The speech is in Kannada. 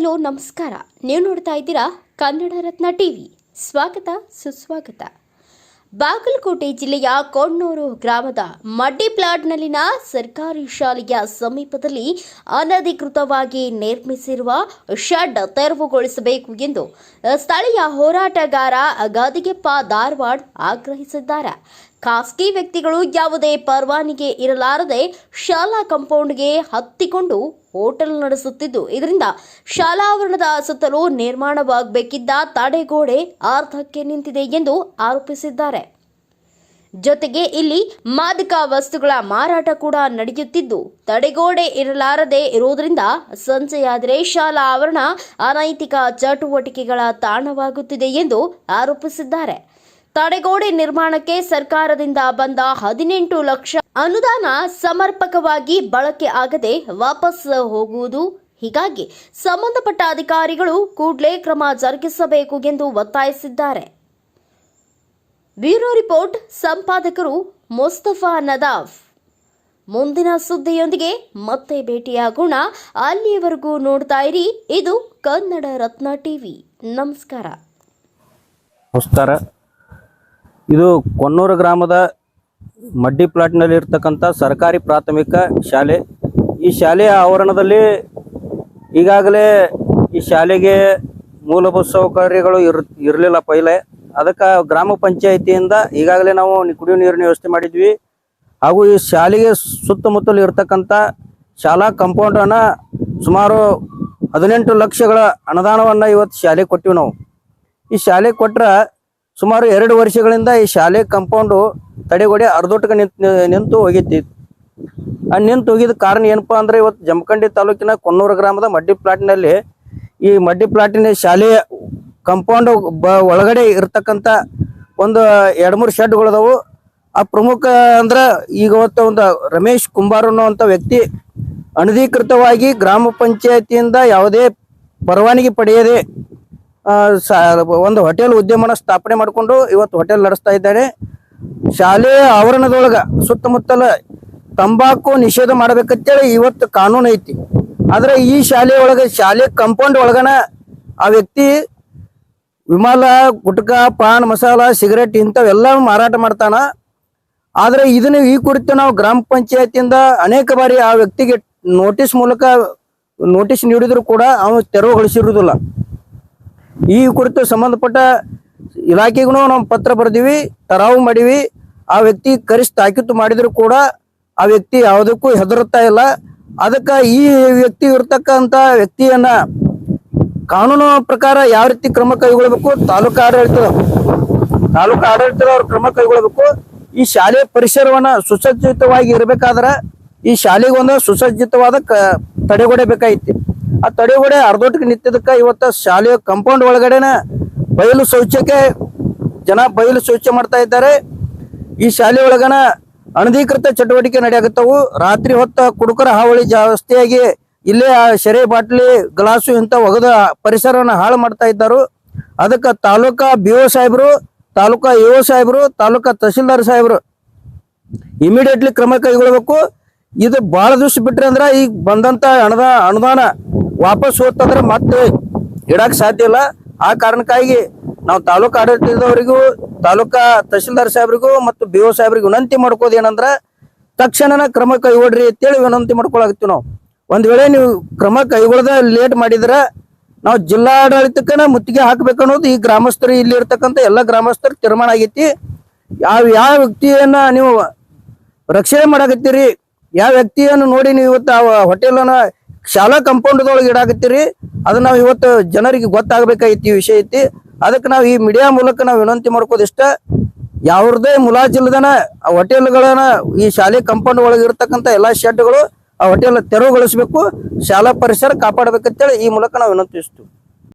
ಹಲೋ, ನಮಸ್ಕಾರ. ನೀವು ನೋಡ್ತಾ ಇದ್ದೀರಾ ಕನ್ನಡ ರತ್ನ ಟಿವಿ. ಸ್ವಾಗತ, ಸುಸ್ವಾಗತ. ಬಾಗಲಕೋಟೆ ಜಿಲ್ಲೆಯ ಕೊಣ್ಣೂರು ಗ್ರಾಮದ ಮಡ್ಡಿ ಪ್ಲಾಟ್ನಲ್ಲಿನ ಸರ್ಕಾರಿ ಶಾಲೆಯ ಸಮೀಪದಲ್ಲಿ ಅನಧಿಕೃತವಾಗಿ ನಿರ್ಮಿಸಿರುವ ಶೆಡ್ ತೆರವುಗೊಳಿಸಬೇಕು ಎಂದು ಸ್ಥಳೀಯ ಹೋರಾಟಗಾರ ಗದಿಗೆಪ್ಪ ಧಾರವಾಡ್ ಆಗ್ರಹಿಸಿದ್ದಾರೆ. ಖಾಸಗಿ ವ್ಯಕ್ತಿಗಳು ಯಾವುದೇ ಪರವಾನಿಗೆ ಇರಲಾರದೆ ಶಾಲಾ ಕಂಪೌಂಡ್ಗೆ ಹತ್ತಿಕೊಂಡು ಹೋಟೆಲ್ ನಡೆಸುತ್ತಿದ್ದು, ಇದರಿಂದ ಶಾಲಾ ಆವರಣದ ಸುತ್ತಲೂ ನಿರ್ಮಾಣವಾಗಬೇಕಿದ್ದ ತಡೆಗೋಡೆ ಅರ್ಧಕ್ಕೆ ನಿಂತಿದೆ ಎಂದು ಆರೋಪಿಸಿದ್ದಾರೆ. ಜೊತೆಗೆ ಇಲ್ಲಿ ಮಾದಕ ವಸ್ತುಗಳ ಮಾರಾಟ ಕೂಡ ನಡೆಯುತ್ತಿದ್ದು, ತಡೆಗೋಡೆ ಇರಲಾರದೆ ಇರುವುದರಿಂದ ಸಂಜೆಯಾದರೆ ಶಾಲಾ ಆವರಣ ಅನೈತಿಕ ಚಟುವಟಿಕೆಗಳ ತಾಣವಾಗುತ್ತಿದೆ ಎಂದು ಆರೋಪಿಸಿದ್ದಾರೆ. ತಡೆಗೋಡೆ ನಿರ್ಮಾಣಕ್ಕೆ ಸರ್ಕಾರದಿಂದ ಬಂದ ಹದಿನೆಂಟು ಲಕ್ಷ ಅನುದಾನ ಸಮರ್ಪಕವಾಗಿ ಬಳಕೆ ಆಗದೆ ವಾಪಸ್ ಹೋಗುವುದು. ಹೀಗಾಗಿ ಸಂಬಂಧಪಟ್ಟ ಅಧಿಕಾರಿಗಳು ಕೂಡಲೇ ಕ್ರಮ ಜರುಗಿಸಬೇಕು ಎಂದು ಒತ್ತಾಯಿಸಿದ್ದಾರೆ. ಬ್ಯೂರೋ ರಿಪೋರ್ಟ್, ಸಂಪಾದಕರು ಮುಸ್ತಫಾ ನದಾಫ್. ಮುಂದಿನ ಸುದ್ದಿಯೊಂದಿಗೆ ಮತ್ತೆ ಭೇಟಿಯಾಗೋಣ. ಅಲ್ಲಿಯವರೆಗೂ ನೋಡ್ತಾ ಇರಿ, ಇದು ಕನ್ನಡ ರತ್ನ ಟಿವಿ. ನಮಸ್ಕಾರ. ನಮಸ್ಕಾರ. ಇದು ಕೊನ್ನೂರು ಗ್ರಾಮದ ಮಡ್ಡಿ ಪ್ಲಾಟ್ನಲ್ಲಿ ಇರ್ತಕ್ಕಂಥ ಸರ್ಕಾರಿ ಪ್ರಾಥಮಿಕ ಶಾಲೆ. ಈ ಶಾಲೆಯ ಆವರಣದಲ್ಲಿ ಈಗಾಗಲೇ ಈ ಶಾಲೆಗೆ ಮೂಲಭೂತ ಸೌಕರ್ಯಗಳು ಇರ್, ಇರಲಿಲ್ಲ ಪೈಲೆ. ಅದಕ್ಕೆ ಗ್ರಾಮ ಪಂಚಾಯಿತಿಯಿಂದ ಈಗಾಗಲೇ ನಾವು ಕುಡಿಯುವ ನೀರಿನ ವ್ಯವಸ್ಥೆ ಮಾಡಿದ್ವಿ. ಹಾಗೂ ಈ ಶಾಲೆಗೆ ಸುತ್ತಮುತ್ತಲು ಇರ್ತಕ್ಕಂಥ ಶಾಲಾ ಕಂಪೌಂಡನ್ನು ಸುಮಾರು ಹದಿನೆಂಟು ಲಕ್ಷಗಳ ಅನುದಾನವನ್ನು ಇವತ್ತು ಶಾಲೆಗೆ ಕೊಟ್ಟಿವಿ ನಾವು. ಈ ಶಾಲೆಗೆ ಕೊಟ್ರ ಸುಮಾರು ಎರಡು ವರ್ಷಗಳಿಂದ ಈ ಶಾಲೆ ಕಂಪೌಂಡು ತಡೆಗೋಡೆ ಅರ್ಧೋಟಕ ನಿಂತು ನಿಂತು ಹೋಗಿತ್ತು. ಆ ನಿಂತು ಹೋಗಿದ ಕಾರಣ ಏನಪ್ಪಾ ಅಂದ್ರೆ ಇವತ್ತು ಜಮಖಂಡಿ ತಾಲೂಕಿನ ಕೊನ್ನೂರು ಗ್ರಾಮದ ಮಡ್ಡಿ ಪ್ಲಾಟ್ನಲ್ಲಿ ಈ ಮಡ್ಡಿ ಪ್ಲಾಟಿನ ಶಾಲೆಯ ಕಾಂಪೌಂಡ್ ಬ, ಒಳಗಡೆ ಇರ್ತಕ್ಕಂಥ ಒಂದು ಎರಡು ಮೂರು ಶೆಡ್ಗಳದಾವು ಆ ಪ್ರಮುಖ ಅಂದ್ರೆ ಈಗ ಇವತ್ತು ಒಂದು ರಮೇಶ್ ಕುಂಬಾರ್ ಅನ್ನುವಂಥ ವ್ಯಕ್ತಿ ಅನಧಿಕೃತವಾಗಿ ಗ್ರಾಮ ಪಂಚಾಯತಿಯಿಂದ ಯಾವುದೇ ಪರವಾನಗಿ ಪಡೆಯದೆ ಒಂದು ಹೋಟೆಲ್ ಉದ್ಯಮನ ಸ್ಥಾಪನೆ ಮಾಡಿಕೊಂಡು ಇವತ್ತು ಹೋಟೆಲ್ ನಡೆಸ್ತಾ ಇದ್ದಾರೆ. ಶಾಲೆಯ ಆವರಣದೊಳಗ ಸುತ್ತಮುತ್ತಲ ತಂಬಾಕು ನಿಷೇಧ ಮಾಡ್ಬೇಕಂತೇಳಿ ಇವತ್ತು ಕಾನೂನು ಐತಿ. ಆದ್ರೆ ಈ ಶಾಲೆ ಒಳಗ ಶಾಲೆ ಕಂಪೌಂಡ್ ಒಳಗನ ಆ ವ್ಯಕ್ತಿ ವಿಮಾಲ, ಗುಟ್ಕಾ, ಪಾನ್, ಮಸಾಲ, ಸಿಗರೇಟ್ ಇಂಥವೆಲ್ಲ ಮಾರಾಟ ಮಾಡ್ತಾನ. ಆದ್ರೆ ಇದನ್ನ ಈ ಕುರಿತು ನಾವು ಗ್ರಾಮ ಪಂಚಾಯತಿಯಿಂದ ಅನೇಕ ಬಾರಿ ಆ ವ್ಯಕ್ತಿಗೆ ನೋಟಿಸ್ ಮೂಲಕ ನೋಟಿಸ್ ನೀಡಿದ್ರು ಕೂಡ ಅವನು ತೆರವುಗೊಳಿಸಿರುವುದಿಲ್ಲ. ಈ ಕುರಿತು ಸಂಬಂಧಪಟ್ಟ ಇಲಾಖೆಗೂ ನಾವು ಪತ್ರ ಬರೆದಿವಿ, ತರಾವು ಮಾಡಿವಿ. ಆ ವ್ಯಕ್ತಿ ಕರೆಸಿ ತಾಕೀತು ಮಾಡಿದ್ರು ಕೂಡ ಆ ವ್ಯಕ್ತಿ ಯಾವುದಕ್ಕೂ ಹೆದರುತ್ತಾ ಇಲ್ಲ. ಅದಕ್ಕೆ ಈ ವ್ಯಕ್ತಿ ಇರ್ತಕ್ಕಂಥ ವ್ಯಕ್ತಿಯನ್ನ ಕಾನೂನು ಪ್ರಕಾರ ಯಾವ ರೀತಿ ಕ್ರಮ ಕೈಗೊಳ್ಳಬೇಕು ತಾಲೂಕು ಆಡಳಿತ, ತಾಲೂಕು ಆಡಳಿತದವ್ರು ಕ್ರಮ ಕೈಗೊಳ್ಳಬೇಕು ಈ ಶಾಲೆ ಪರಿಸರವನ್ನ ಸುಸಜ್ಜಿತವಾಗಿ ಇರಬೇಕಾದ್ರೆ ಈ ಶಾಲೆಗೊಂದು ಸುಸಜ್ಜಿತವಾದ ಕ ಆ ತಡೆಗೋಡೆ ಅರ್ಧೋಟಿಗೆ ನಿಂತಿದ್ದಕ್ಕೆ ಇವತ್ತು ಶಾಲೆಯ ಕಾಂಪೌಂಡ್ ಒಳಗಡೆನ ಬಯಲು ಶೌಚಕ್ಕೆ ಜನ ಬಯಲು ಶೌಚ ಮಾಡ್ತಾ ಇದ್ದಾರೆ. ಈ ಶಾಲೆ ಒಳಗನ ಅನಧಿಕೃತ ಚಟುವಟಿಕೆ ನಡೆಯಾಗುತ್ತವು ರಾತ್ರಿ ಹೊತ್ತ ಕುಡುಕರ ಹಾವಳಿ ಜಾಸ್ತಿಯಾಗಿ ಇಲ್ಲೇ ಆ ಶೆರೆ ಬಾಟ್ಲಿ, ಗ್ಲಾಸು ಇಂಥ ಒಗದ ಪರಿಸರವನ್ನು ಹಾಳು ಮಾಡ್ತಾ ಇದ್ದಾರು. ಅದಕ್ಕೆ ತಾಲೂಕಾ ಬಿ ಒ ಸಾಹೇಬರು, ತಾಲೂಕಾ ಎ ಒ ಸಾಹೇಬರು, ತಾಲೂಕಾ ತಹಸೀಲ್ದಾರ್ ಸಾಹೇಬರು ಇಮಿಡಿಯೇಟ್ಲಿ ಕ್ರಮ ಕೈಗೊಳ್ಳಬೇಕು ಇದು ಬಹಳ ದಿವಸ ಬಿಟ್ರೆ ಅಂದ್ರೆ ಈಗ ಬಂದಂತ ಅನುದಾನ ಅನುದಾನ ವಾಪಸ್ ಹೋಗ್ತಂದ್ರೆ ಮತ್ತೆ ಇಡಕ್ ಸಾಧ್ಯ ಇಲ್ಲ. ಆ ಕಾರಣಕ್ಕಾಗಿ ನಾವು ತಾಲೂಕು ಆಡಳಿತದವರಿಗೂ, ತಾಲೂಕಾ ತಹಸೀಲ್ದಾರ್ ಸಾಹೇಬ್ರಿಗೂ ಮತ್ತು ಬಿ ಓ ಸಾಹೇಬ್ರಿಗೂ ವಿನಂತಿ ಮಾಡ್ಕೋದು ಏನಂದ್ರ ತಕ್ಷಣನ ಕ್ರಮ ಕೈಗೊಳ್ರಿ ಅಂತೇಳಿ ವಿನಂತಿ ಮಾಡ್ಕೊಳಕತ್ತೀವಿ ನಾವು. ಒಂದ್ ವೇಳೆ ನೀವು ಕ್ರಮ ಕೈಗೊಳ್ಳದ ಲೇಟ್ ಮಾಡಿದ್ರ ನಾವು ಜಿಲ್ಲಾಡಳಿತಕ್ಕನ ಮುತ್ತಿಗೆ ಹಾಕ್ಬೇಕು ಅನ್ನೋದು ಈ ಗ್ರಾಮಸ್ಥರು ಇಲ್ಲಿ ಇರ್ತಕ್ಕಂಥ ಎಲ್ಲ ಗ್ರಾಮಸ್ಥರು ತೀರ್ಮಾನ ಆಗೈತಿ. ಯಾವ ಯಾವ ವ್ಯಕ್ತಿಯನ್ನ ನೀವು ರಕ್ಷಣೆ ಮಾಡಾಕತ್ತೀರಿ, ಯಾವ ವ್ಯಕ್ತಿಯನ್ನು ನೋಡಿ ನೀವು ಇವತ್ತು ಆ ಹೋಟೆಲನ್ನ ಶಾಲಾ ಕಂಪೌಂಡ್ದೊಳಗೆ ಇಡಾಕತ್ತೀರಿ ಅದನ್ನ ನಾವು ಇವತ್ತು ಜನರಿಗೆ ಗೊತ್ತಾಗಬೇಕಾಗಿತ್ತು ಈ ವಿಷಯ ಐತಿ. ಅದಕ್ಕೆ ನಾವು ಈ ಮೀಡಿಯಾ ಮೂಲಕ ನಾವು ವಿನಂತಿ ಮಾಡ್ಕೋದು ಇಷ್ಟ. ಯಾವ್ರದೇ ಮುಲಾಜಿಲ್ದನ ಹೋಟೆಲ್ಗಳನ್ನ, ಈ ಶಾಲೆ ಕಂಪೌಂಡ್ ಒಳಗೆ ಇರ್ತಕ್ಕಂಥ ಎಲ್ಲಾ ಶೆಡ್ಗಳು ಆ ಹೋಟೆಲ್ ತೆರವುಗೊಳಿಸಬೇಕು, ಶಾಲಾ ಪರಿಸರ ಕಾಪಾಡಬೇಕಂತೇಳಿ ಈ ಮೂಲಕ ನಾವು ವಿನಂತಿಸ್ತೀವಿ.